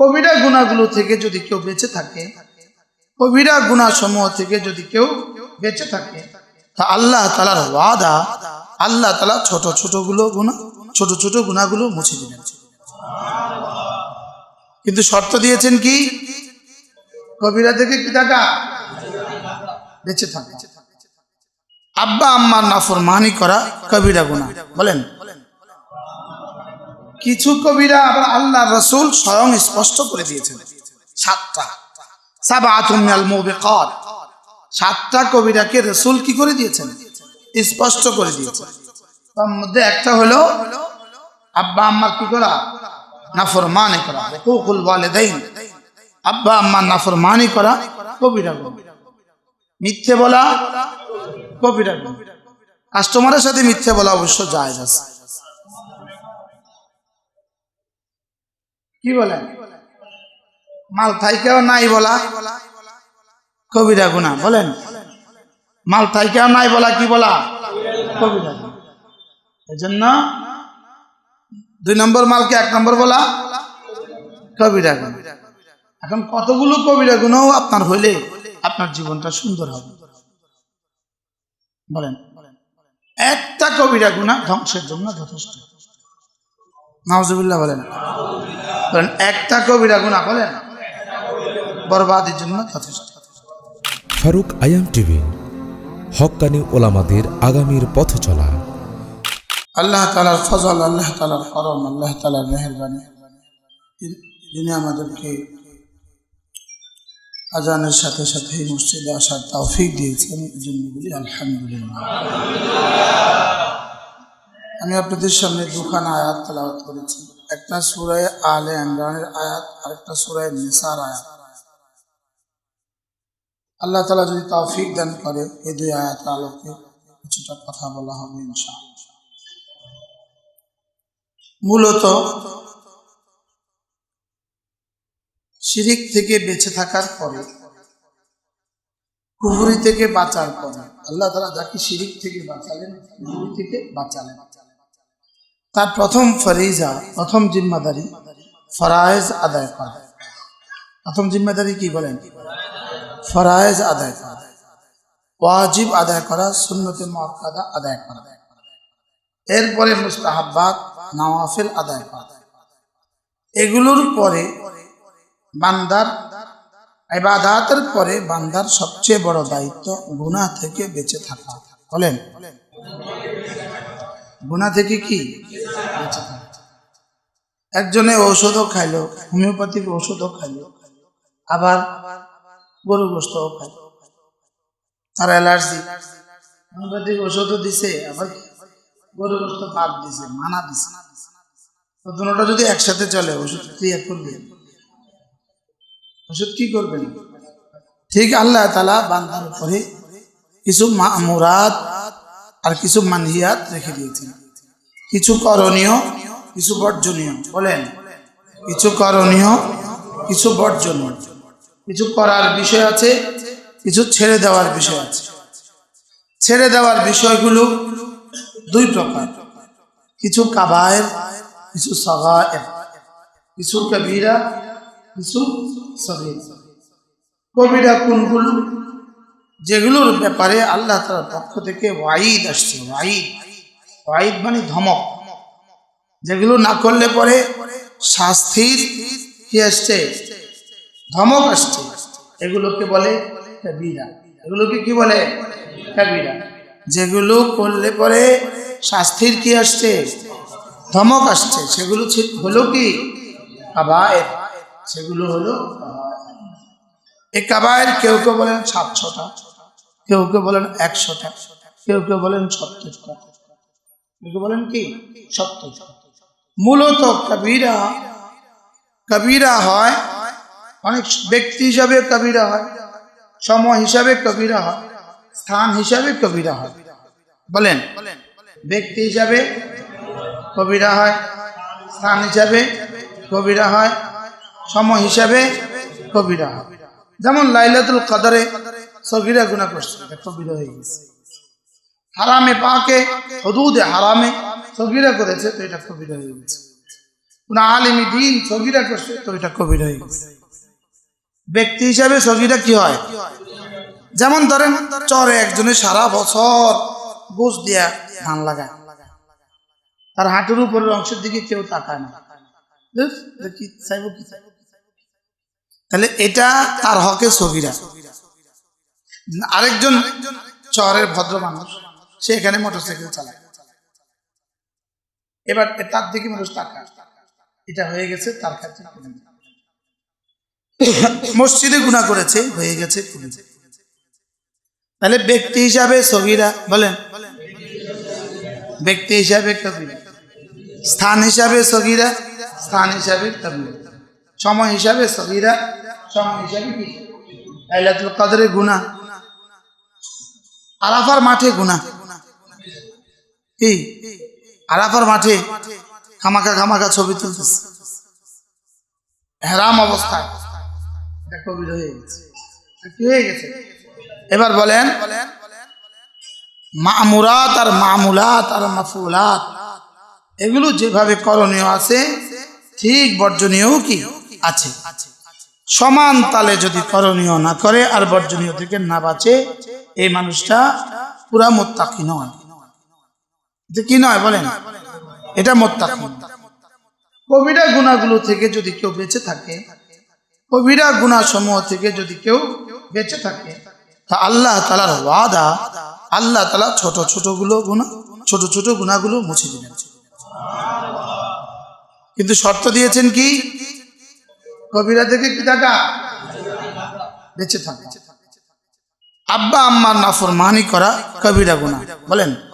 কবিরা গুণাগুলো থেকে যদি কেউ বেঁচে থাকে, কবিরা গুণা সমূহ থেকে যদি কেউ বেঁচে থাকে, তা আল্লাহ তালার ওয়াদা, আল্লাহ তালা ছোট ছোটগুলো গুণা, ছোট ছোট গুণাগুলো মুছে দিবেন। কিন্তু শর্ত দিয়েছেন কি? কবিরা থেকে কি থাকা? বেঁচে থাকা। আব্বা আম্মার নাফর নাফরমানি করা কবিরা গুণা। বলেন। কিছু কবিরা আবার আল্লাহ রসুল স্বয়ং স্পষ্ট করে দিয়েছেন। সাতটা। সাবাতুমিনাল মুবিকাত সাতটা কবিরাকে রসুল কি করে দিয়েছেন? স্পষ্ট করে দিয়েছেন। তার মধ্যে একটা হলো, আব্বা আম্মার কি করা? নাফরমানি করা। হুকুকুল ওয়ালিদাইন। আব্বা আম্মার নাফরমানি করা কবিরা মিথ্যে বলা কবিরা কাস্টমারের সাথে মিথ্যে বলা অবশ্য জায়েজ আছে। কি বলেন? মাল থাইকেও নাই বলা। কবিরা গুণা, বলেন। মাল থাইকেও নাই বলা, কি বলা? কবিরা এই জন্য দুই নম্বর মালকে এক নম্বর বলা কবিরা গুণা। এখন কতগুলো কবিরা গুণও আপনার হইলে আপনার জীবনটা সুন্দর হবে। বলেন। একটা কবিরা গুণা ধ্বংসের জন্য যথেষ্ট। নাওজুবিল্লাহ বলেন। বলেন একটা কবিরা গুণা বলেন বরবাদের জন্য যথেষ্ট। ফারুক আয়াম টিভি হক্কানি ওলামাদের আগামীর পথ চলা। আল্লাহ তালার ফজল আল্লাহ তালার করম আল্লাহ তালার মেহরবানি। যিনি আমাদেরকে আজানের সাথে সাথে এই মসজিদে আসার তৌফিক দিয়েছেন এই জন্য বলি আলহামদুলিল্লাহ। আমি আপনাদের সামনে দুখানা আয়াত তেলাওয়াত করেছি। একটা সুরায় আলে ইমরানের আয়াত আর একটা সুরায় নিসার আয়াত। আল্লাহ তালা যদি তৌফিক দান করে এই দুই আয়াত আলোকে কিছুটা কথা বলা হবে ইনশাআল্লাহ। মূলত শিরিক থেকে বেঁচে থাকার পরে কুহুরি থেকে বাঁচার পরে, আল্লাহ তালা যাকে শিরিক থেকে বাঁচালেন কুহুরি থেকে বাঁচালেন। তার প্রথম ফরিজা, প্রথম জিম্মাদারি ফরায়েজ আদায় করা। প্রথম জিম্মাদারি কি বলেন? ফরায়েজ আদায় করা। ওয়াজিব আদায় করা, সুন্নতে মক্কাদা আদায় করা। এরপরে মুস্তাহাব্বাত, নওয়াফিল আদায় করা। এগুলোর পরে বান্দার ইবাদাতের পরে বান্দার সবচেয়ে বড় দায়িত্ব গুনাহ থেকে বেঁচে থাকা। বলেন। গুনাহ থেকে কি? বেঁচে একজনে ঔষধও খাইলো, হোমিওপ্যাথিক ঔষধও খাইলো, আবার গরু গোস্তও খাইলো। তার অ্যালার্জি। হোমিওপ্যাথিক ওষুধও দিছে, আবার গরু গোস্ত বাদ দিছে, মানা দিছে। তো দুটোটা যদি একসাথে চলে ওষুধ ক্রিয়া করবে? ওষুধ কি করবেন ঠিক আল্লাহ তালা বান্দার উপরে কিছু মুরাদ আর কিছু মানহিয়াত রেখে দিয়েছেন। কিছু করণীয়, কিছু বর্জনীয়। বলেন। কিছু করণীয়, কিছু বর্জনীয়। কিছু করার বিষয় আছে, কিছু ছেড়ে দেওয়ার বিষয় আছে। ছেড়ে দেওয়ার বিষয়গুলো দুই প্রকার। কিছু কাবায়ের, কিছু সগায়ের। কিছু কবিরা কিছু কবিরা কোনগুলো? যেগুলোর ব্যাপারে আল্লাহ তালার পক্ষ থেকে ওয়াইদ আসছে ওয়াইদ ওয়াইদ মানে ধমক। যেগুলো না করলে পরে শাস্তির কি আসছে? ধমক আসছে। এগুলোকে বলে কবিরা। এগুলোকে কি বলে? কবিরা। যেগুলো করলে পরে শাস্তির কি আসছে? ধমক আসছে। সেগুলো হলো কি? কাবায়ের। সেগুলো হলো এই কাবায়ের কেউ কেউ বলেন সাতশোটা। কেউ কেউ বলেন একশোটা। কেউ কেউ বলেন কেউ বলেন কি? সত্তরটা মূলত কবিরা কবিরা হয়, অনেক ব্যক্তি হিসাবে কবিরা হয়, সময় হিসাবে কবিরা হয়, স্থান হিসাবে কবিরা হয়। বলেন, ব্যক্তি হিসাবে কবিরা হয়, স্থান হিসাবে কবিরা হয়, সময় হিসাবে কবিরা হয়। যেমন লাইলাতুল কাদারে সগিরা গুণা করছে কবিরা হয়ে গেছে। হারামে পাকে হদুদে হারামে সগিরা করেছে তো এটা কবিরা হয়ে গেছে। কোন আলিমি দিন সগিরা করছে তো এটা কবিরা হয়ে গেছে। ব্যক্তি হিসাবে সগিরা কি হয়? যেমন ধরেন, চরে একজনে সারা বছর গোস দিয়া ধান লাগায়। তার হাঁটুর উপরের অংশের দিকে কেউ তাকায় না। তাহলে এটা তার হকে সগিরা আরেকজন চরের ভদ্র মানুষ সে এখানে মোটরসাইকেল চালায়। এবার তার দিকে মানুষ তাকায়। এটা হয়ে গেছে তার ক্ষেত্রে মসজিদে গুণা করেছে, হয়ে গেছে তাহলে ব্যক্তি হিসাবে সগিরা, বলেন। ব্যক্তি হিসাবে স্থান হিসাবে সগিরা, স্থান হিসাবে সময় হিসাবে সগিরা, সময় হিসাবে কি? লাইলাতুল গুনাহ। আরাফার মাঠে গুনাহ। আরাফার মাঠে খামাকা খামাকা ছবি তুলতেছে। হেরাম অবস্থায়। এবার বলেন, মামুরাত আর মামুলাত আর মাফুলাত, এগুলো যেভাবে করণীয় আছে, ঠিক বর্জনীয় কি আছে? সমান তালে যদি করণীয় না করে আর বর্জনীয় থেকে না বাঁচে, এই মানুষটা পুরা মোত্তাকি নয়। এটা কি নয় বলেন? এটা মোত্তাকি। নয়। কবিরা গুণাগুলো থেকে যদি কেউ বেঁচে থাকে, কবিরা গুণা সমূহ থেকে যদি কেউ বেঁচে থাকে, তা আল্লাহ তালার ওয়াদা, আল্লাহ তালা ছোট ছোটগুলো গুণা, ছোট ছোট গুণাগুলো মুছে দিবেন। কিন্তু শর্ত দিয়েছেন কি? কবিরা থেকে কি থাকা? বেঁচে থাকা। আব্বা আম্মার নাফর মানি করা কবিরা গুণা। বলেন।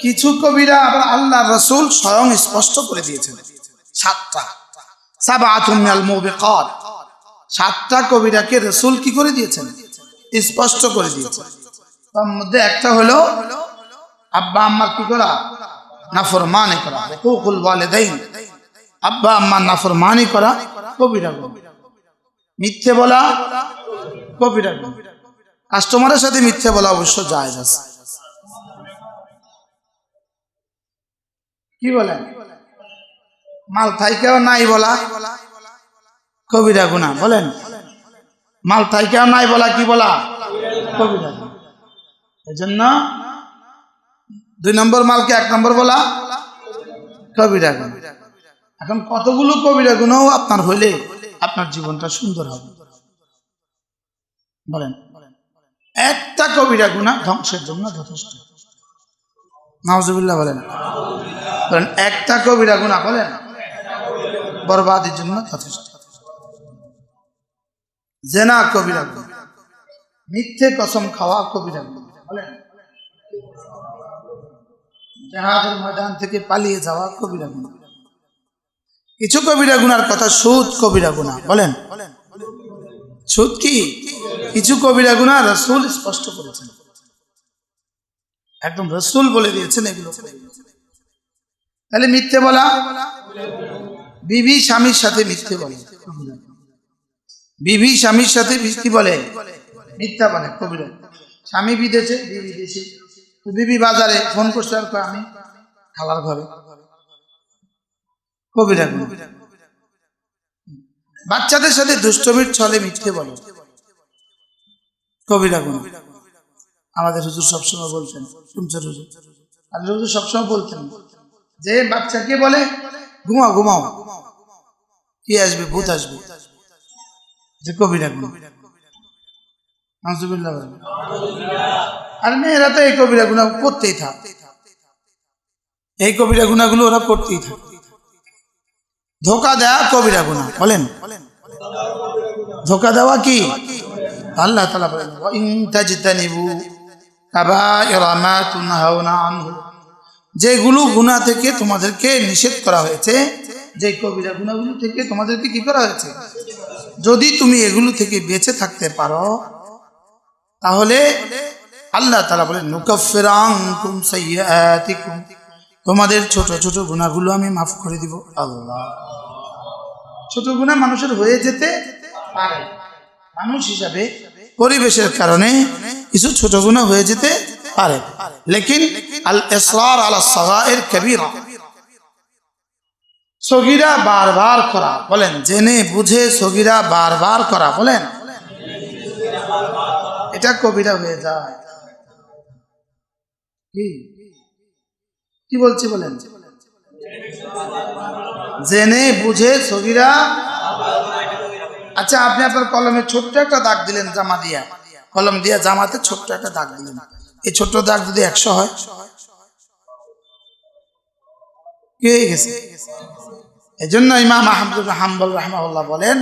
কিছু কবিরা আবার আল্লাহ রসুল স্বয়ং স্পষ্ট করে দিয়েছেন। সাতটা। সাতটা কবিরাকে রসুল কি করে দিয়েছেন? স্পষ্ট করে দিয়েছেন। তার মধ্যে একটা হলো, আব্বা কি করা? নাফরমানি করা। আব্বা আম্মার নাফরমানি করা কবিরা মিথ্যে বলা কবিরা কাস্টমারের সাথে মিথ্যে বলা অবশ্য জায়েজ আছে। কি বলেন? মাল থাইকেও নাই বলা। কবিরা গুণা, বলেন। মাল থাইকেও নাই বলা, কি বলা? কবিরা। এজন্য দুই নম্বর মালকে এক নম্বর বলা কবিরা গুণ। এখন কতগুলো কবিরা গুণও আপনার হইলে আপনার জীবনটা সুন্দর হবে। বলেন। একটা কবিরা গুণা ধ্বংসের জন্য যথেষ্ট। নাওজুবিল্লাহ বলেন। বলেন একটা কবিরা গুণা বলেন বরবাদের জন্য যথেষ্ট। জেনা কবিরা মিথ্যে কসম খাওয়া কবিরা জাহাজের ময়দান থেকে পালিয়ে যাওয়া কবিরা গুণা কিছু কবিরা গুনার কথা সুদ কবিরা গুণা বলেন সুদ কি? কিছু কবিরা গুণা রসুল স্পষ্ট করেছেন। একদম রসুল বলে দিয়েছেন এগুলো। তাহলে মিথ্যে বলা? বিবি স্বামীর সাথে মিথ্যে বলে। বিবি স্বামীর সাথে কি বলে। মিথ্যা বলে, কবিরা। স্বামী বিদেশে, বিবি বাজারে, ফোন করছে আর আমি খালার ঘরে। বাচ্চাদের সাথে দুষ্টমির ছলে মিথ্যে বলে। কবিরা গুণ আমাদের হুজুর সবসময় বলতেন শুনছেন হুজুর? আর হুজুর সবসময় বলতেন যে বাচ্চাকে বলে, ঘুমাও ঘুমাও। কি আসবে? ভূত আসবে। যে গুণ নাউজুবিল্লাহ। বলেন। আর মেয়েরা তো এই কবিরা গুণা করতেই থাক। এই কবিরা গুণাগুলো ওরা করতেই থাকে। ধোকা দেওয়া কবিরা গুণা বলেন। ধোকা দেওয়া কি? আল্লাহ তালা বলেন যেগুলো গুণা থেকে তোমাদেরকে নিষেধ করা হয়েছে যে কবিরা গুণাগুলো থেকে তোমাদেরকে কি করা হয়েছে? যদি তুমি এগুলো থেকে বেঁচে থাকতে পারো, তাহলে আল্লাহ তালা নুকাফিরাংকুম সাইয়্যাতিকুম। তোমাদের ছোট ছোট গুণাগুলো আমি মাফ করে দিব। আল্লাহ। ছোট গুণা মানুষের হয়ে যেতে পারে। মানুষ হিসাবে পরিবেশের কারণে কিছু ছোট গুণা হয়ে যেতে পারে। লেকিন আল ইসরার আলা সাগায়ের কবিরা। সগিরা বারবার করা, বলেন, জেনে বুঝে সগিরা বারবার করা, বলেন। এটা কবিরা হয়ে যায়। কি? কি বলছি, বলেন? জেনে বুঝে সগিরা আচ্ছা আপনি আপনার কলমে ছোট্ট একটা দাগ দিলেন জামা দিয়া। কলম দিয়া জামাতে ছোট্ট একটা দাগ দিলেন। এই ছোট্ট দাগ যদি একশো হয়, কি হয়ে গেছে? এই জন্য ইমাম আহমদুল হাম্বল রহমাউল্লাহ বলেন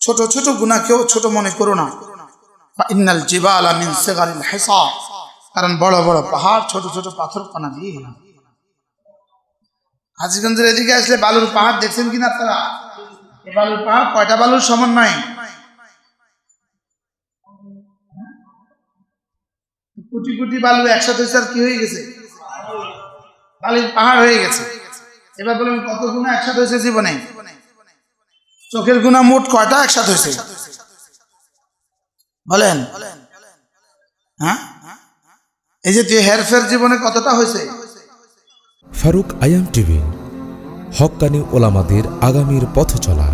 ছোট ছোট গুনাহ কেউ ছোট মনে করো না। ইন্নাল জিবালা মিন সিগারিল হিসা কারণ বড় বড় পাহাড়, ছোট ছোট পাথর কণা দিয়ে হাজিগঞ্জের এদিকে আসলে বালুর পাহাড় দেখছেন কিনা আপনারা? বালুর পাহাড় কয়টা বালুর সমন্বয় কোটি কোটি বালু একসাথে আর কি হয়ে গেছে? বালির পাহাড় হয়ে গেছে। এবার বলুন, কত গুণা একসাথে হয়েছে জীবনে? চোখের গুণা মোট কয়টা একসাথে হয়েছে? বলেন। হ্যাঁ? এই যে তুই হেরফের জীবনে কতটা হয়েছে? ফারুক আয়াম টিভি হক্কানি ওলামাদের আগামীর পথ চলা